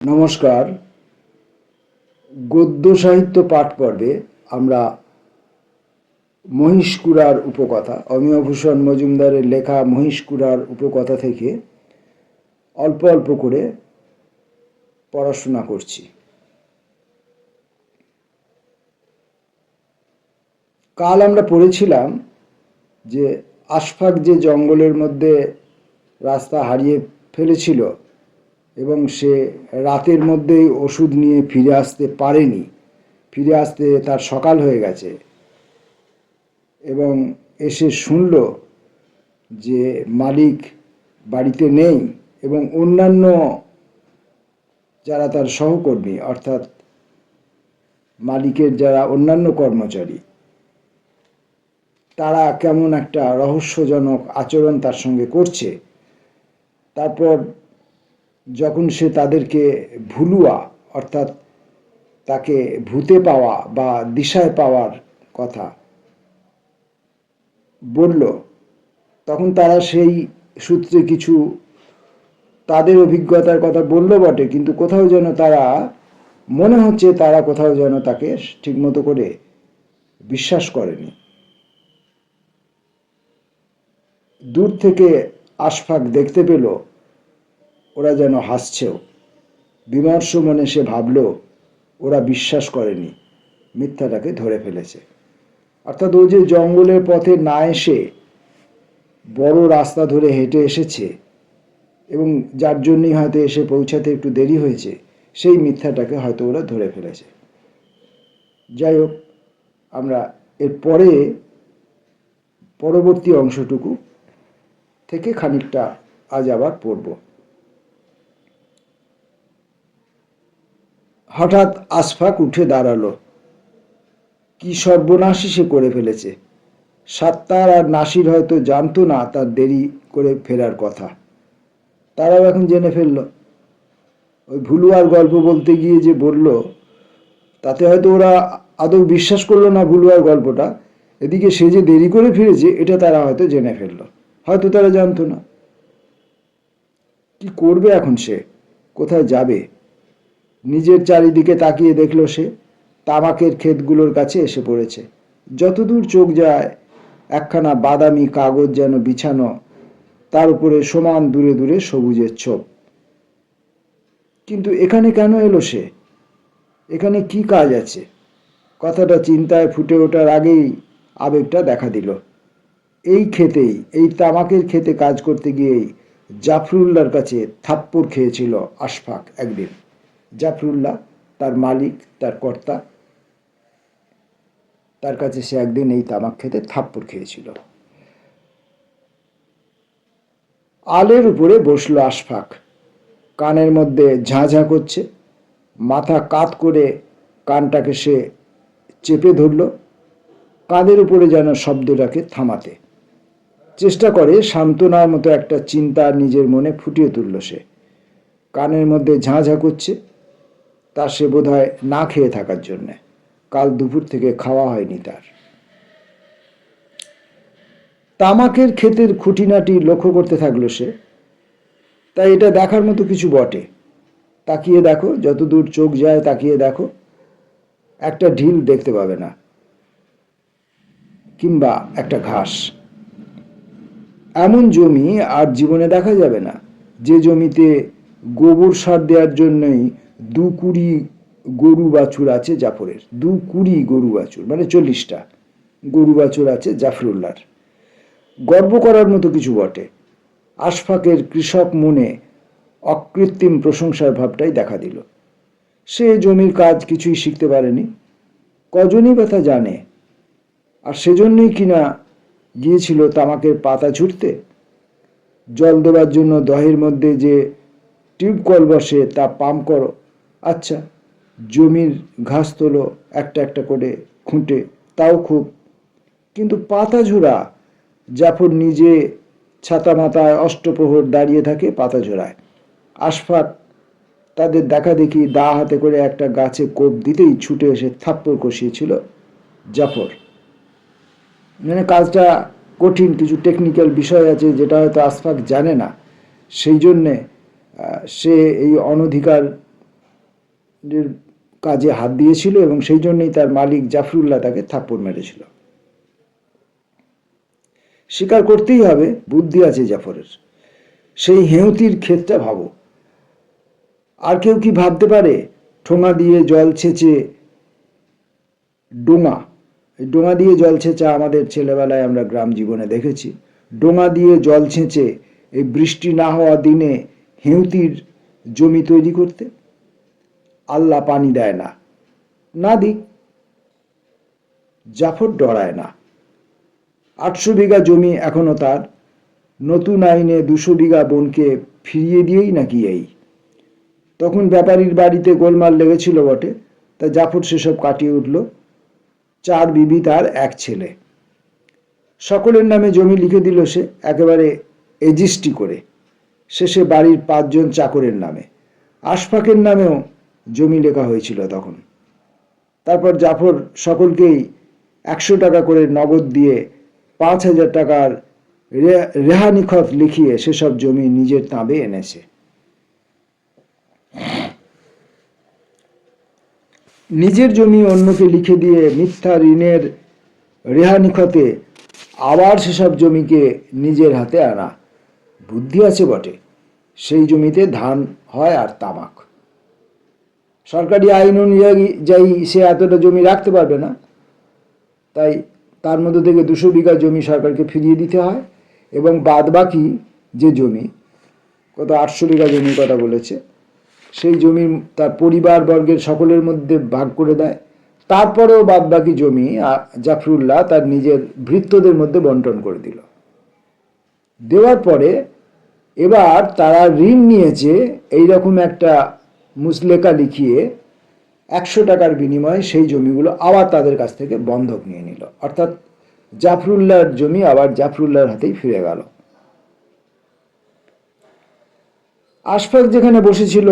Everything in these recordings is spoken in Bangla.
নমস্কার। গদ্য সাহিত্য পাঠ পর্বে আমরা মহিষকুড়ার উপকথা, অমিয়ভূষণ মজুমদারের লেখা মহিষকুড়ার উপকথা থেকে অল্প অল্প করে পড়াশোনা করছি। কাল আমরা পড়েছিলাম যে আশফাক যে জঙ্গলের মধ্যে রাস্তা হারিয়ে ফেলেছিল এবং সে রাতের মধ্যেই ওষুধ নিয়ে ফিরে আসতে পারেনি। ফিরে আসতে তার সকাল হয়ে গেছে এবং এসে শুনল যে মালিক বাড়িতে নেই এবং অন্যান্য যারা তার সহকর্মী, অর্থাৎ মালিকের যারা অন্যান্য কর্মচারী, তারা কেমন একটা রহস্যজনক আচরণ তার সঙ্গে করছে। তারপর যখন সে তাদেরকে ভুলুয়া, অর্থাৎ তাকে ভূতে পাওয়া বা দিশায় পাওয়ার কথা বলল, তখন তারা সেই সূত্রে কিছু তাদের অভিজ্ঞতার কথা বলল বটে, কিন্তু কোথাও যেন তারা, মনে হচ্ছে তারা কোথাও যেন তাকে ঠিকমতো করে বিশ্বাস করেনি। দূর থেকে আশফাক দেখতে পেল ওরা যেন হাসছেও। বিমর্ষ মনে সে ভাবল, ওরা বিশ্বাস করেনি, মিথ্যাটাকে ধরে ফেলেছে। অর্থাৎ ও যে জঙ্গলের পথে না এসে বড় রাস্তা ধরে হেঁটে এসেছে এবং যার জন্যই হয়তো এসে পৌঁছাতে একটু দেরি হয়েছে, সেই মিথ্যাটাকে হয়তো ওরা ধরে ফেলেছে। যাই হোক, আমরা এর পরে পরবর্তী অংশটুকু থেকে খানিকটা আজ আবার পড়ব। হঠাৎ আশফাক উঠে দাঁড়াল। কি সর্বনাশী সে করে ফেলেছে। সাত্তার আর নাসির হয়তো জানতো না তার দেরি করে ফেরার কথা। তারাও এখন জেনে ফেলল। ওই ভুলুয়ার গল্প বলতে গিয়ে যে বলল, তাতে হয়তো ওরা আদৌ বিশ্বাস করল না ভুলুয়ার গল্পটা। এদিকে সে যে দেরি করে ফিরেছে, এটা তারা হয়তো জেনে ফেলল। হয়তো তারা জানতো না। কি করবে এখন সে? কোথায় যাবে? নিজের চারিদিকে তাকিয়ে দেখল সে, তামাকের ক্ষেতগুলোর কাছে এসে পড়েছে। যতদূর চোখ যায়, একখানা বাদামি কাগজ যেন বিছানো, তার উপরে সমান দূরে দূরে সবুজের ছোপ। কিন্তু এখানে কেন এলো সে? এখানে কি কাজ আছে? কথাটা চিন্তায় ফুটে ওঠার আগেই আবেগটা দেখা দিল। এই খেতেই এই তামাকের খেতে কাজ করতে গিয়েই জাফরুল্লাহর কাছে থাপ্পড় খেয়েছিল আশফাক একদিন। জাফরুল্লাহ, তার মালিক, তার কর্তা, তার কাছে সে একদিন এই তামাক খেতে থাপ্পড় খেয়েছিল। আলের উপরে বসল আশফাক। কানের মধ্যে ঝাঁঝা করছে। মাথা কাত করে কানটাকে সে চেপে ধরল। কাঁধের উপরে যেন শব্দটাকে থামাতে। চেষ্টা করে সান্ত্বনার মতো একটা চিন্তা নিজের মনে ফুটিয়ে তুলল সে। কানের মধ্যে ঝাঁঝা করছে। তা সে বোধ না খেয়ে থাকার জন্যে। কাল দুপুর থেকে খাওয়া হয়নি তার। তামাকের ক্ষেতের খুঁটিনাটি লক্ষ্য করতে থাকল সে। তাই এটা দেখার মতো কিছু বটে। তাকিয়ে দেখো, যতদূর চোখ যায় তাকিয়ে দেখো। একটা ঢিল দেখতে পাবে না। কিংবা একটা ঘাস। এমন জমি আর জীবনে দেখা যাবে না। যে জমিতে গোবর সার দেওয়ার জন্যই দু কুড়ি গরু বাছুর আছে জাফরের। দু কুড়ি গরু বাছুর মানে চল্লিশটা গরু বাছুর আছে জাফরুল্লার। গর্ব করার মতো কিছু বটে। আশফাকের কৃষক মনে অকৃত্রিম প্রশংসার ভাবটাই দেখা দিল। সে জমির কাজ কিছুই শিখতে পারেনি। কজনই ব্যথা জানে? আর সেজন্যই কিনা গিয়েছিল তামাকের পাতা ছুটতে জল দেওয়ার জন্য দহের মধ্যে যে টিউব কল বসে তা পাম্প করো আচ্ছা জমির ঘাস তোলো, একটা একটা করে খুঁটে, তাও খুব। কিন্তু পাতা ঝোড়া জাফর নিজে ছাতা মাথায় অষ্টপ্রহর দাঁড়িয়ে থাকে পাতা ঝোড়ায় আশফাক তাদের দেখা দেখি দা হাতে করে একটা গাছে কোপ দিতেই ছুটে এসে থাপ্পড় কষিয়েছিল জাফর। মানে কাজটা কঠিন, কিছু টেকনিক্যাল বিষয় আছে যেটা হয়তো আশফাক জানে না। সেই জন্যে সে এই অনধিকার কাজে হাত দিয়েছিল এবং সেই জন্যই তার মালিক জাফরুল্লাহ তাকে থাপ্পড় মেরেছিল। স্বীকার করতেই হবে, বুদ্ধি আছে জাফরের। সেই হেঁতির ক্ষেতটা ভাবো। আর কেউ কি ভাবতে পারে, ঠোঙা দিয়ে জল ছেঁচে ডোঙা। ডোঙা দিয়ে জল ছেঁচা আমাদের ছেলেবেলায় আমরা গ্রাম জীবনে দেখেছি। ডোঙা দিয়ে জল ছেঁচে এই বৃষ্টি না হওয়া দিনে হেঁতির জমি তৈরি করতে। আল্লাহ পানি দেয় না। না দিক জাফর ডরায় না। আটশো বিঘা জমি এখনও তার। নতুন আইনে দুশো বিঘা বনকে ফিরিয়ে দিয়েই নাকি এই। তখন ব্যাপারীর বাড়িতে গোলমাল লেগেছিল বটে, তা জাফর সেসব কাটিয়ে উঠল। চার বিবি তার এক ছেলে। সকলের নামে জমি লিখে দিল সে, একেবারে এজিস্টি করে। শেষে বাড়ির পাঁচজন চাকরের নামে। আশফাকের নামেও জমি লেখা হয়েছিল তখন। তারপর জাফর সকলকেই একশো টাকা করে নগদ দিয়ে পাঁচ হাজার টাকার রেহানিখত লিখিয়ে সেসব জমি নিজের তাঁবে এনেছে। নিজের জমি অন্যকে লিখে দিয়ে মিথ্যা ঋণের রেহানিখতে আবার সেসব জমিকে নিজের হাতে আনা। বুদ্ধি আছে বটে, সেই জমিতে ধান হয় আর তামাক। সরকারি আইন অনুযায়ী সে এতটা জমি রাখতে পারবে না, তাই তার মধ্যে থেকে দুশো বিঘা জমি সরকারকে ফিরিয়ে দিতে হয় এবং বাদ বাকি যে জমি, কত আটশো বিঘা জমির কথা বলেছে, সেই জমি তার পরিবার বর্গের সকলের মধ্যে ভাগ করে দেয়। তারপরেও বাদ বাকি জমি জাফরুল্লাহ তার নিজের ভৃত্যদের মধ্যে বন্টন করে দিল। দেওয়ার পরে এবার তারা ঋণ নিয়েছে, এইরকম একটা মুসলেকা লিখিয়ে একশো টাকার বিনিময়ে সেই জমিগুলো আবার তাদের কাছ থেকে বন্ধক নিয়ে নিল। অর্থাৎ জাফরুল্লাহর জমি আবার জাফরুল্লাহর হাতেই ফিরে গেল। আশফাক যেখানে বসেছিল,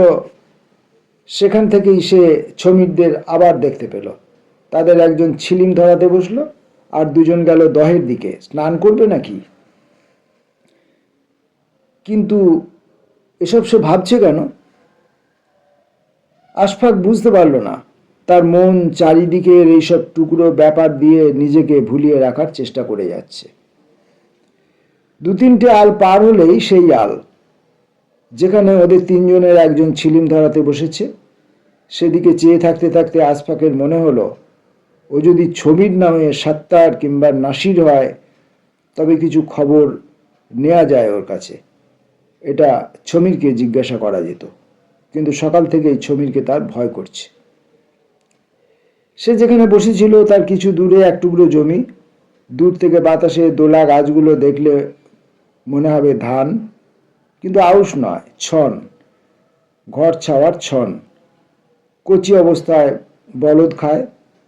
সেখান থেকেই সে ছমিরদের আবার দেখতে পেল। তাদের একজন ছিলিম ধরাতে বসল, আর দুজন গেল দহের দিকে। স্নান করবে নাকি? কিন্তু এসব সে ভাবছে কেন? আশফাক বুঝতে পারল না। তার মন চারিদিকের এইসব টুকরো ব্যাপার দিয়ে নিজেকে ভুলিয়ে রাখার চেষ্টা করে যাচ্ছে। দু তিনটে আল পার হলেই সেই আল, যেখানে ওদের তিনজনের একজন ছিলিম ধরাতে বসেছে। সেদিকে চেয়ে থাকতে থাকতে আশফাকের মনে হলো, ও যদি ছবির নামে সাত্তার কিংবা নাসির হয়, তবে কিছু খবর নেওয়া যায় ওর কাছে। এটা ছমিরকে জিজ্ঞাসা করা যেত। কিন্তু সকাল থেকেই ছমিরকে তার ভয় করছে। সে যেখানে বসেছিল, তার কিছু দূরে এক টুকরো জমি। দূর থেকে বাতাসে দোলা গাছগুলো দেখলে মনে হবে ধান, কিন্তু আউশ নয়, ছন, ঘর ছাওয়ার ছন। কচি অবস্থায় বলদ খায়,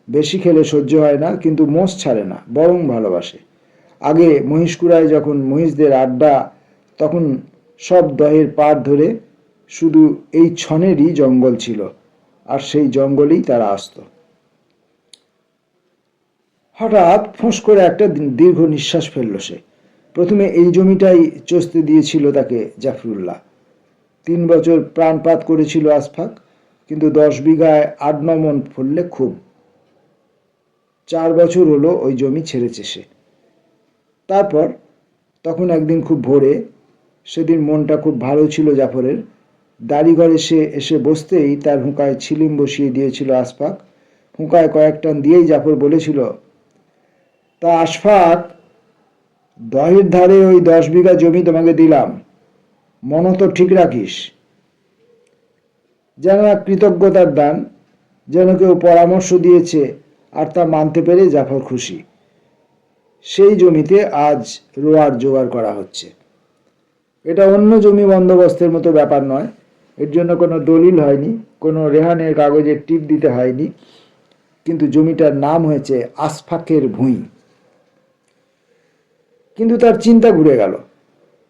বেশি খেলে সহ্য হয় না, কিন্তু মোষ ছাড়ে না, বরং ভালোবাসে। আগে মহিষকুড়ায় যখন মহিষদের আড্ডা, তখন সব দহের পার ধরে শুধু এই ছনেরই জঙ্গল ছিল, আর সেই জঙ্গলেই তারা আসতো। হঠাৎ ফোঁস করে একটা দীর্ঘ নিঃশ্বাস ফেলল সে। প্রথমে এই জমিটাই চষতে দিয়েছিল তাকে জাফরুল্লাহ। তিন বছর প্রাণপাত করেছিল আসফাক কিন্তু দশ বিঘায় আট, ন মন ফললে খুব। চার বছর হলো ওই জমি ছেড়েছে সে। তারপর, তখন একদিন খুব ভোরে, সেদিন মনটা খুব ভালো ছিল জাফরের দাড়িঘরে সে এসে বসতেই তার হুঁকায় ছিলিম বসিয়ে দিয়েছিল আসফাক হুঁকায় কয়েক টান দিয়েই জাফর বলেছিল, তা আশফাক দহের ধারে ওই দশ বিঘা জমি তোমাকে দিলাম। মন তো ঠিক রাখিস। যেন এক কৃতজ্ঞতার দান, যেন কেউ পরামর্শ দিয়েছে আর তা মানতে পেরে জাফর খুশি। সেই জমিতে আজ রোয়ার জোগাড় করা হচ্ছে। এটা অন্য জমি বন্দোবস্তের মতো ব্যাপার নয়। এর জন্য কোনো দলিল হয়নি, কোনো রেহানের কাগজে টিপ দিতে হয়নি, কিন্তু জমিটার নাম হয়েছে আসফাকের ভুঁই। কিন্তু তার চিন্তা ঘুরে গেল।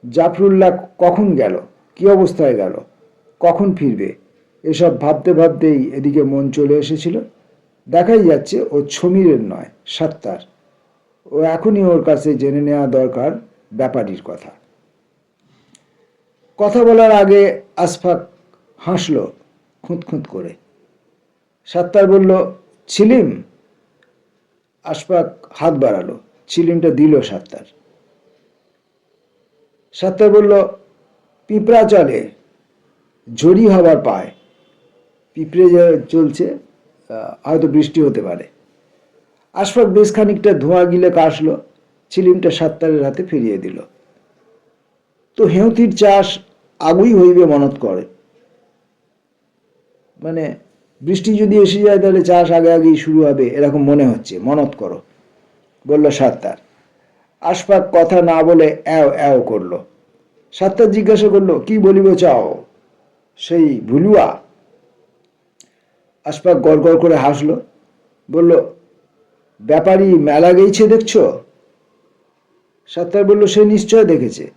জাফরুল্লাহ কখন গেল? কি অবস্থায় গেল? কখন ফিরবে? এসব ভাবতে ভাবতেই এদিকে মন চলে এসেছিল। দেখাই যাচ্ছে ও ছমিরের নয় সাত্তার ও এখনই ওর কাছে জেনে নেওয়া দরকার ব্যাপারীর কথা। কথা বলার আগে আসফাক হাসল খুঁত খুঁত করে। সাত্তার বলল, ছিলিম? আশফাক হাত বাড়ালো, ছিলিমটা দিল সাত্তার। সাত্তার বলল, পিঁপড়া চলে, ঝড়ি হবার পায়। পিঁপড়ে চলছে হয়তো বৃষ্টি হতে পারে। আশফাক বেশ খানিকটা ধোঁয়া গিলে কাশলো, ছিলিমটা সাত্তারের হাতে ফিরিয়ে দিল। তো হেঁতির চাষ আগুই হইবে মনত করে। মানে বৃষ্টি যদি এসে যায় তাহলে চাষ আগে আগেই শুরু হবে, এরকম মনে হচ্ছে, মনত করো। বলল সাত্তার। আশফাক কথা না বলে অ্যাও অ্যাও করল। সাত্তার জিজ্ঞাসা করল, কি বলিব চাও? সেই ভুলুয়া? আশফাক গড় গড় করে হাসলো। বলল, ব্যাপারী মেলা গেইছে দেখছ? সাত্তার বলল, সে নিশ্চয় দেখেছে।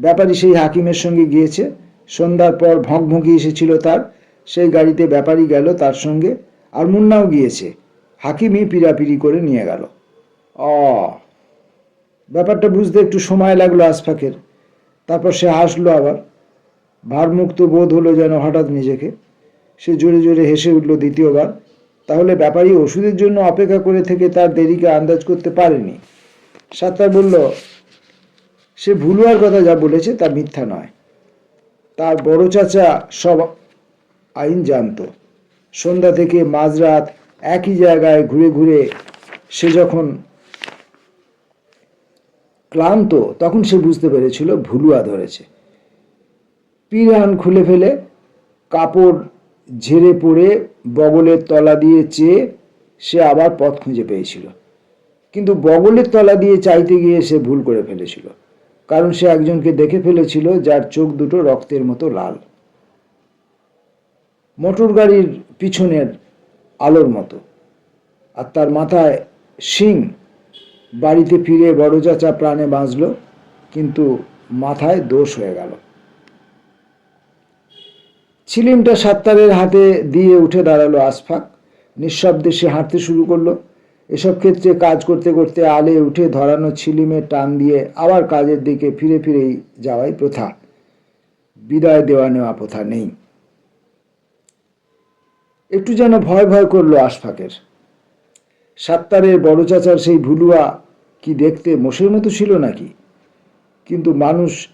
ব্যাপারী সেই হাকিমের সঙ্গে গিয়েছে। সন্ধ্যার পর ভঁকভঁকি এসেছিল তার। সেই গাড়িতে ব্যাপারী গেল তার সঙ্গে আর মুন্নাও গিয়েছে। হাকিমই পিরাপিরি করে নিয়ে গেল। অ ব্যাপারটা বুঝতে একটু সময় লাগল আশফাকের। তারপর সে হাসলো আবার। ভারমুক্ত বোধ হলো যেন হঠাৎ নিজেকে। সে জোরে জোরে হেসে উঠল দ্বিতীয়বার। তাহলে ব্যাপারী ওষুধের জন্য অপেক্ষা করে থেকে তার দেরিকে আন্দাজ করতে পারেনি। সাত্তার বলল, সে ভুলুয়ার কথা যা বলেছে তা মিথ্যা নয়। তার বড় চাচা সব আইন জানতো। সন্ধ্যা থেকে মাঝরাত একই জায়গায় ঘুরে ঘুরে সে যখন ক্লান্ত, তখন সে বুঝতে পেরেছিল ভুলুয়া ধরেছে। পিরান খুলে ফেলে, কাপড় ঝেড়ে পড়ে বগলের তলা দিয়ে চেয়ে সে আবার পথ খুঁজে পেয়েছিল। কিন্তু বগলের তলা দিয়ে চাইতে গিয়ে সে ভুল করে ফেলেছিল। কারণ সে একজনকে দেখে ফেলেছিল যার চোখ দুটো রক্তের মতো লাল। মোটর গাড়ির পিছনের আলোর মতো। আর তার মাথায় শিং। বাড়িতে ফিরে বড় চাচা প্রাণে বাঁচল, কিন্তু মাথায় দোষ হয়ে গেল। ছিলিমটা সাত্তারের হাতে দিয়ে উঠে দাঁড়াল আশফাক। নিঃশব্দে সে হাঁটতে শুরু করল। এসব ক্ষেত্রে কাজ করতে করতে আলে উঠে ধরানো ছিলিমের টান দিয়ে আবার কাজের দিকে ফিরে ফিরেই যাওয়াই প্রথা। বিদায় দেওয়া নেওয়া প্রথা নেই। একটু যেন ভয় ভয় করল আশফাকের। সাত্তারের বড় চাচার সেই ভুলুয়া কি দেখতে মোষের মতো ছিল নাকি? কিন্তু মানুষ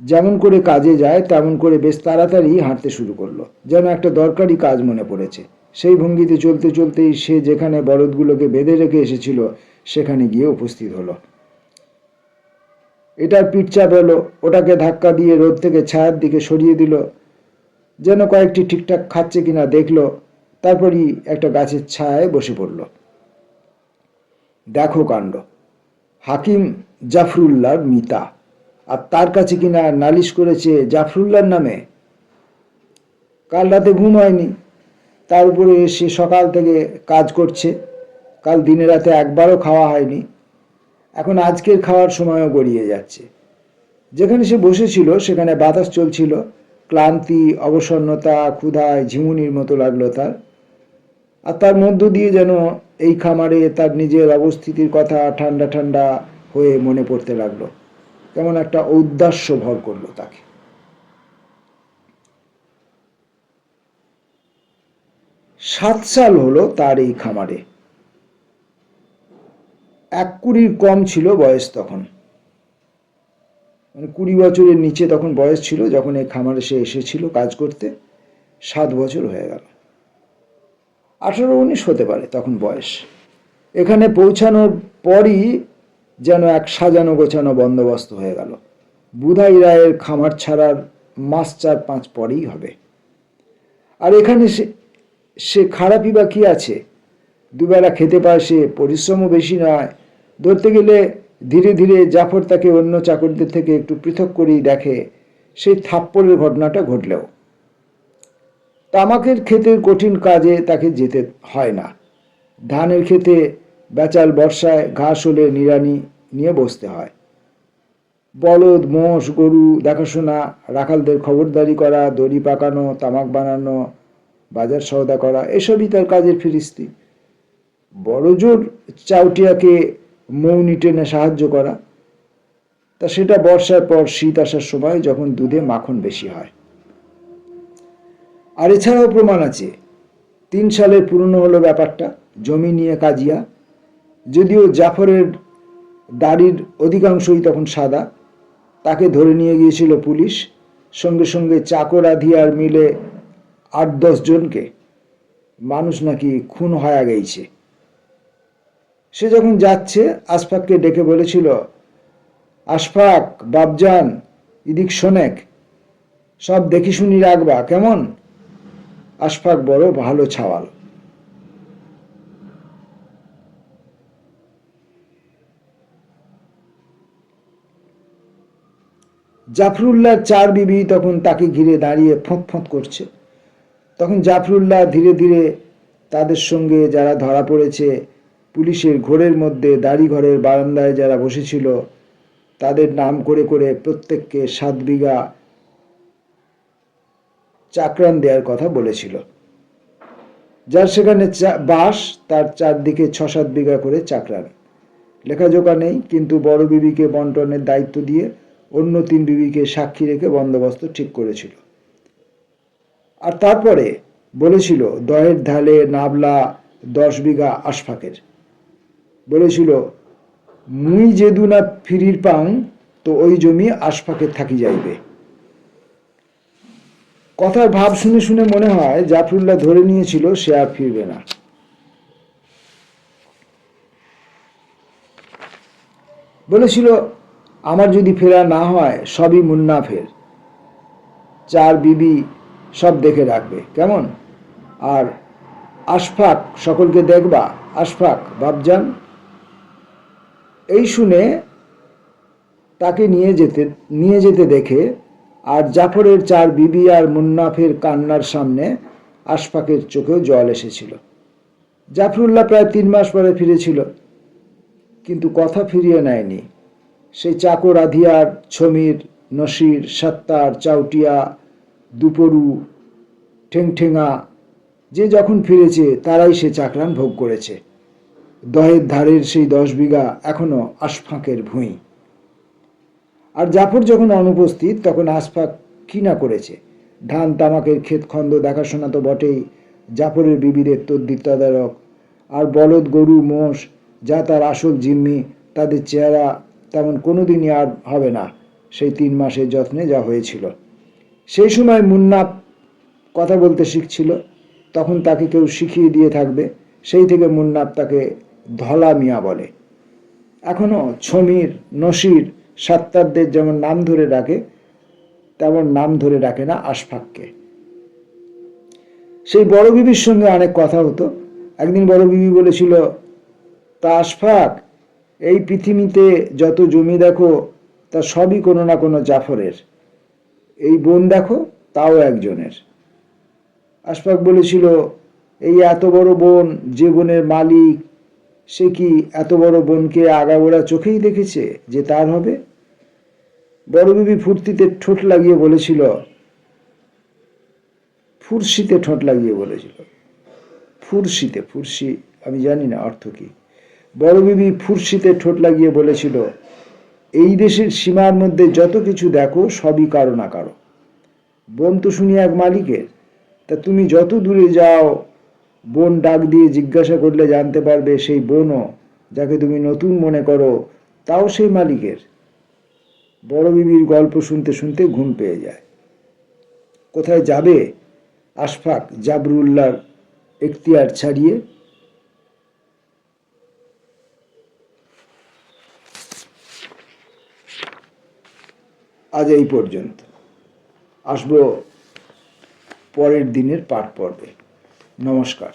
যেমন করে কাজে যায়, তেমন করে বেশ তাড়াতাড়ি হাঁটতে শুরু করল। যেন একটা দরকারি কাজ মনে পড়েছে। সেই ভঙ্গিতে চলতে চলতেই সে যেখানে বলদগুলোকে বেঁধে রেখে এসেছিল, সেখানে গিয়ে উপস্থিত হলো। এটার পিঠচাপ এলো, ওটাকে ধাক্কা দিয়ে রোদ থেকে ছায়ার দিকে সরিয়ে দিল। যেন কয়েকটি ঠিকঠাক খাচ্ছে কিনা দেখল, তারপরই একটা গাছের ছায়ায় বসে পড়ল। দেখো কাণ্ড। হাকিম জাফরুল্লাহর মিতা। আর তার কাছে কিনা নালিশ করেছে জাফরুল্লাহর নামে। কাল রাতে ঘুম হয়নি। তার উপরে সে সকাল থেকে কাজ করছে। কাল দিনে রাতে একবারও খাওয়া হয়নি। এখন আজকের খাওয়ার সময়ও গড়িয়ে যাচ্ছে। যেখানে সে বসেছিল, সেখানে বাতাস চলছিল। ক্লান্তি, অবসন্নতা, ক্ষুধায় ঝিমুনির মতো লাগল তার। আর তার মধ্য দিয়ে যেন এই খামারে তার নিজের অবস্থিতির কথা ঠান্ডা ঠান্ডা হয়ে মনে পড়তে লাগল। কেমন একটা ঔদাস্য ভর করল তাকে। সাত সাল হলো তার এই খামারে। এক কুড়ির কম ছিল বয়স তখন। মানে কুড়ি বছরের নিচে তখন বয়স ছিল, যখন এই খামারে সে এসেছিল কাজ করতে, সাত বছর হয়ে গেল। আঠারো উনিশ হতে পারে তখন বয়স। এখানে পৌঁছানোর পরই যেন এক সাজানো গোছানো বন্দোবস্ত হয়ে গেল। বুধাই রায়ের খামার ছাড়ার মাস চার পাঁচ পরেই হবে। আর এখানে সে সে খারাপই বা কী আছে? দুবেলা খেতে পায় সে, পরিশ্রমও বেশি নয়। ধরতে গেলে ধীরে ধীরে জাফর তাকে অন্য চাকরদের থেকে একটু পৃথক করেই দেখে সেই থাপ্পড়ের ঘটনাটা ঘটলেও। তামাকের ক্ষেতের কঠিন কাজে তাকে যেতে হয় না। ধানের ক্ষেতে বেচাল বর্ষায় ঘাস হলে নিড়ানি নিয়ে বসতে হয়। বলদ, মোষ, গরু দেখাশোনা, রাখালদের খবরদারি করা, দড়ি পাকানো, তামাক বানানো, বাজার সওদা করা, এসবই তার কাজের ফিরিস্তি। বড় জোর চাউটিয়াকে মৌনি টেনে সাহায্য করা। তা সেটা বর্ষার পর শীত আসার সময় যখন দুধে মাখন বেশি হয়। আর এছাড়াও প্রমাণ আছে। তিন সালের পুরনো হলো ব্যাপারটা, জমি নিয়ে কাজিয়া। যদিও জাফরের দাড়ির অধিকাংশই তখন সাদা। তাকে ধরে নিয়ে গিয়েছিল পুলিশ। সঙ্গে সঙ্গে চাকর আধিয়ার মিলে আট দশ জনকে। মানুষ নাকি খুন হয়ে গেছে। সে যখন যাচ্ছে আশফাককে ডেকে বলেছিল আশফাক বাবজান ইদিক শোনেক সব দেখি শুনি রাখবা, কেমন? আশফাক বড় ভালো ছাওয়াল। জাফরুল্লাহ চার বিবি তখন তাকে ঘিরে দাঁড়িয়ে ফোঁত ফোঁত করছে। তখন জাফরুল্লাহ ধীরে ধীরে তাদের সঙ্গে যারা ধরা পড়েছে পুলিশের ঘোরের মধ্যে দাড়ি ঘরের বারান্দায় যারা বসেছিল, তাদের নাম করে করে প্রত্যেককে সাত বিঘা চাকরান দেওয়ার কথা বলেছিল। যার সেখানে বাস তার চারদিকে ছ সাত বিঘা করে চাকরান। লেখাজোকা নেই, কিন্তু বড় বিবিকে বন্টনের দায়িত্ব দিয়ে অন্য তিন বিবিকে সাক্ষী রেখে বন্দোবস্ত ঠিক করেছিল। আর তারপরে বলেছিল, দহের ঢালে নাবলা দশ বিঘা আশফাকের। বলেছিল, মুই যেদু না ফিরির পাং, তো ওই জমি আশফাকের থাকি যাইবে। কথার ভাব শুনে শুনে মনে হয় জাফরুল্লাহ ধরে নিয়েছিল, সে আর ফিরবে না। বলেছিল, আমার যদি ফেরা না হয়, সবই মুন্না ফের চার বিবি সব দেখে রাখবে, কেমন? আর আশফাক সকলকে দেখবা? আশফাক বাবজান এই শুনে তাকে নিয়ে যেতে নিয়ে যেতে দেখে আর জাফরের চার বিবি আর মুন্নাফের কান্নার সামনে আশফাকের চোখেও জল এসেছিল। জাফরুল্লাহ প্রায় তিন মাস পরে ফিরেছিল, কিন্তু কথা ফিরিয়ে নেয়নি। সেই চাকর আধিয়ার ছমির, নসির, সাত্তার, চাউটিয়া, দুপরু, ঠেংঠেঙা, যে যখন ফিরেছে তারাই সে চাকরান ভোগ করেছে। দহের ধারের সেই দশ বিঘা এখনও আশফাঁকের ভূঁই। আর জাফর যখন অনুপস্থিত, তখন আশফাক কি না করেছে? ধান, তামাকের ক্ষেত খন্দ দেখাশোনা তো বটেই, জাফরের বিবিদের তদ্দির তদারক। আর বলদ, গরু, মোষ, যা তার আসল জিম্মি, তাদের চেহারা তেমন কোনোদিনই আর হবে না, সেই তিন মাসের যত্নে যা হয়েছিল। সেই সময় মুন্না কথা বলতে শিখছিল, তখন তাকে কেউ শিখিয়ে দিয়ে থাকবে, সেই থেকে মুন্নাপ তাকে ধলা মিয়া বলে। এখনও ছমির, নসির, সাত্তারদের যেমন নাম ধরে ডাকে, তেমন নাম ধরে ডাকে না আশফাককে। সেই বড় বিবির সঙ্গে অনেক কথা হতো। একদিন বড় বিবি বলেছিল, তা আশফাক, এই পৃথিবীতে যত জমি দেখো, তা সবই কোনো না কোনো জাফরের। এই বোন দেখো, তাও একজনের। আশফাক বলেছিল, এই এত বড় বোন, যে বনের মালিক সে কি এত বড় বোনকে আগাগোড়া চোখেই দেখেছে যে তার হবে? বড় বিবি ফুর্তিতে ঠোঁট লাগিয়ে বলেছিল, ফুরসিতে ঠোঁট লাগিয়ে বলেছিল। ফুরসিতে, ফুরসি, আমি জানি না অর্থ কি। বড় বিবি ফুরসিতে ঠোঁট লাগিয়ে বলেছিল, এই দেশের সীমার মধ্যে যত কিছু দেখো, সবই কারও না কারও। বোন তো শুনি এক মালিকের। তা তুমি যত দূরে যাও বোন ডাক দিয়ে জিজ্ঞাসা করলে জানতে পারবে সেই বোনও, যাকে তুমি নতুন মনে করো, তাও সেই মালিকের। বড় বিবির গল্প শুনতে শুনতে ঘুম পেয়ে যায়। কোথায় যাবে? আশফাক জাবরুল্লাহর এখতিয়ার ছাড়িয়ে। আজ এই পর্যন্ত। আসব পরের দিনের পাঠ পর্বে। নমস্কার।